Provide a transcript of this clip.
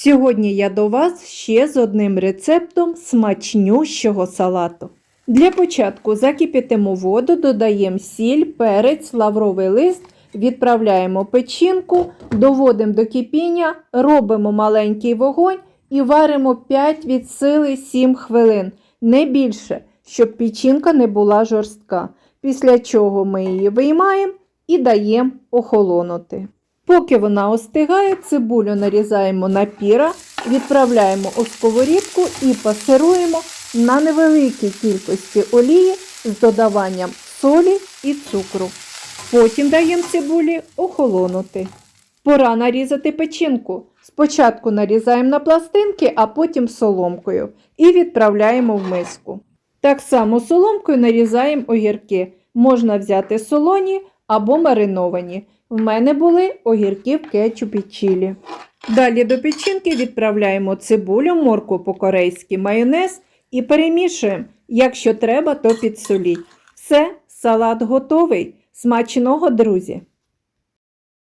Сьогодні я до вас ще з одним рецептом смачнющого салату. Для початку закипятимо воду, додаємо сіль, перець, лавровий лист, відправляємо печінку, доводимо до кипіння, робимо маленький вогонь і варимо 5 від сили 7 хвилин, не більше, щоб печінка не була жорстка. Після чого ми її виймаємо і даємо охолонути. Поки вона остигає, цибулю нарізаємо на піра, відправляємо у сковорідку і пасируємо на невеликій кількості олії з додаванням солі і цукру. Потім даємо цибулі охолонути. Пора нарізати печінку. Спочатку нарізаємо на пластинки, а потім соломкою і відправляємо в миску. Так само соломкою нарізаємо огірки. Можна взяти солоні або мариновані. В мене були огірки в кетчупі чилі. Далі до печінки відправляємо цибулю, морку по-корейськи, майонез і перемішуємо. Якщо треба, то підсоліть. Все, салат готовий. Смачного, друзі!